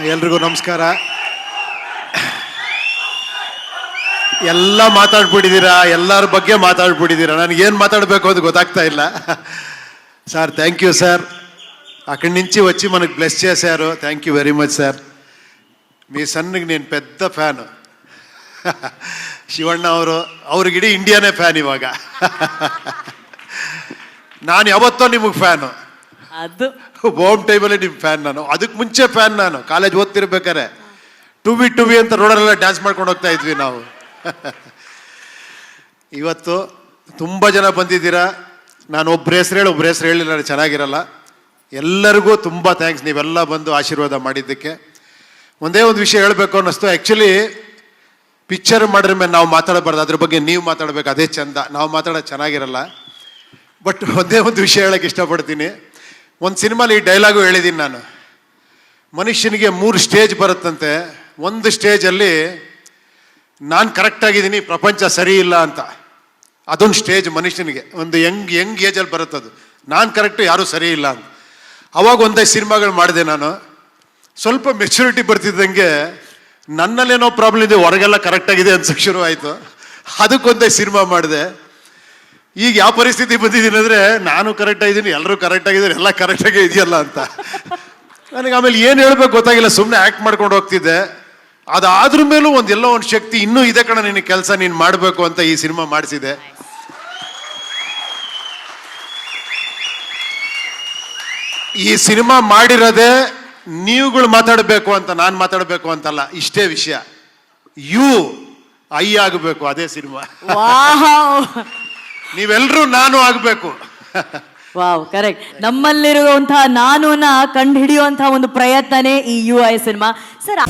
ಎಲ್ರಿಗೂ ನಮಸ್ಕಾರ. ಎಲ್ಲ ಮಾತಾಡ್ಬಿಟ್ಟಿದ್ದೀರಾ? ಎಲ್ಲರ ಬಗ್ಗೆ ಮಾತಾಡ್ಬಿಟ್ಟಿದ್ದೀರಾ? ನನಗೇನು ಮಾತಾಡಬೇಕು ಅದು ಗೊತ್ತಾಗ್ತಾ ಇಲ್ಲ. ಸರ್ ಥ್ಯಾಂಕ್ ಯು ಸರ್ అక్కడి నుంచి వచ్చి మనకు బ్లెస్ చేశారు thank you very much sir మీ సన్కి నేను పెద్ద ఫ్యాన్ ಶಿವಣ್ಣ ಅವರು, ಅವ್ರಿಗಿಡೀ ಇಂಡಿಯಾನೇ ಫ್ಯಾನ್ ಇವಾಗ. ನಾನು ಯಾವತ್ತೋ ನಿಮಗೆ ಫ್ಯಾನು ಅದು ಬಾಂಬ್ ಟೈಮಲ್ಲಿ ನಿಮ್ಮ ಫ್ಯಾನ್ ನಾನು. ಅದಕ್ಕೆ ಮುಂಚೆ ಫ್ಯಾನ್ ನಾನು. ಕಾಲೇಜ್ ಓದ್ತಿರ್ಬೇಕಾರೆ ಟು ಬಿ ಟು ಬಿ ಅಂತ ರೋಡಲ್ಲೆಲ್ಲ ಡ್ಯಾನ್ಸ್ ಮಾಡ್ಕೊಂಡು ಹೋಗ್ತಾ ಇದ್ವಿ ನಾವು. ಇವತ್ತು ತುಂಬ ಜನ ಬಂದಿದ್ದೀರಾ? ನಾನು ಒಬ್ಬರು ಹೆಸರು ಹೇಳಿ ಒಬ್ಬರು ಹೆಸರು ಹೇಳಿ ನಾನು ಚೆನ್ನಾಗಿರಲ್ಲ. ಎಲ್ಲರಿಗೂ ತುಂಬ ಥ್ಯಾಂಕ್ಸ್ ನೀವೆಲ್ಲ ಬಂದು ಆಶೀರ್ವಾದ ಮಾಡಿದ್ದಕ್ಕೆ. ಒಂದೇ ಒಂದು ವಿಷಯ ಹೇಳಬೇಕು ಅನ್ನಿಸ್ತು. ಆ್ಯಕ್ಚುಲಿ ಪಿಕ್ಚರ್ ಮಾಡಿದ್ರ ಮೇಲೆ ನಾವು ಮಾತಾಡಬಾರ್ದು. ಅದ್ರ ಬಗ್ಗೆ ನೀವು ಮಾತಾಡಬೇಕು. ಅದೇ ಚಂದ. ನಾವು ಮಾತಾಡೋದು ಚೆನ್ನಾಗಿರಲ್ಲ. ಬಟ್ ಒಂದೇ ಒಂದು ವಿಷಯ ಹೇಳಕ್ಕೆ ಇಷ್ಟಪಡ್ತೀನಿ. ಒಂದು ಸಿನಿಮಾಲಿ ಈ ಡೈಲಾಗು ಹೇಳಿದ್ದೀನಿ ನಾನು. ಮನುಷ್ಯನಿಗೆ ಮೂರು ಸ್ಟೇಜ್ ಬರುತ್ತಂತೆ. ಒಂದು ಸ್ಟೇಜಲ್ಲಿ ನಾನು ಕರೆಕ್ಟಾಗಿದ್ದೀನಿ ಪ್ರಪಂಚ ಸರಿ ಇಲ್ಲ ಅಂತ. ಅದೊಂದು ಸ್ಟೇಜ್ ಮನುಷ್ಯನಿಗೆ. ಒಂದು ಯಂಗ್ ಯಂಗ್ ಏಜಲ್ಲಿ ಬರುತ್ತದು ನಾನು ಕರೆಕ್ಟು ಯಾರೂ ಸರಿ ಇಲ್ಲ ಅಂತ. ಅವಾಗ ಒಂದೇ ಸಿನಿಮಾಗಳು ಮಾಡಿದೆ ನಾನು. ಸ್ವಲ್ಪ ಮೆಚುರಿಟಿ ಬರ್ತಿದ್ದಂಗೆ ನನ್ನಲ್ಲೇನೋ ಪ್ರಾಬ್ಲಮ್ ಇದೆ, ಹೊರಗೆಲ್ಲ ಕರೆಕ್ಟಾಗಿದೆ ಅನ್ಸಕ್ಕೆ ಶುರು ಆಯಿತು ಅದಕ್ಕೊಂದೇ ಸಿನಿಮಾ ಮಾಡಿದೆ. ಈಗ ಯಾವ ಪರಿಸ್ಥಿತಿ ಬಂದಿದ್ದೀನಿ ಅಂದರೆ ನಾನು ಕರೆಕ್ಟ್ ಆಗಿದ್ದೀನಿ ಎಲ್ಲರೂ ಕರೆಕ್ಟ್ ಆಗಿದ್ದಾರೆ, ಎಲ್ಲ ಕರೆಕ್ಟಾಗೇ ಇದೆಯಲ್ಲ ಅಂತ. ನನಗೆ ಆಮೇಲೆ ಏನು ಹೇಳ್ಬೇಕು ಗೊತ್ತಾಗಿಲ್ಲ ಸುಮ್ಮನೆ ಆ್ಯಕ್ಟ್ ಮಾಡ್ಕೊಂಡು ಹೋಗ್ತಿದ್ದೆ. ಅದಾದ್ರ ಮೇಲೂ ಒಂದು ಎಲ್ಲೋ ಒಂದು ಶಕ್ತಿ ಇನ್ನೂ ಇದೆ ಕಣ ನಿನ್ನ ಕೆಲಸ, ನೀನು ಮಾಡಬೇಕು ಅಂತ ಈ ಸಿನಿಮಾ ಮಾಡಿಸಿದೆ. ಈ ಸಿನಿಮಾ ಮಾಡಿರೋದೆ ನೀವುಗಳು ಮಾತಾಡಬೇಕು ಅಂತ, ನಾನು ಮಾತಾಡಬೇಕು ಅಂತಲ್ಲ, ಇಷ್ಟೇ ವಿಷಯ. ಯು, ಐ ಆಗಬೇಕು, ಅದೇ ಸಿನಿಮಾ. ನೀವೆಲ್ಲರೂ ನಾನು ಆಗಬೇಕು. Wow, correct. ನಮ್ಮಲ್ಲಿರುವಂತಹ ನಾನುನ ಕಂಡು ಹಿಡಿಯುವಂತಹ ಒಂದು ಪ್ರಯತ್ನನೇ ಈ ಯು ಐ ಸಿನಿಮಾ. ಸರ್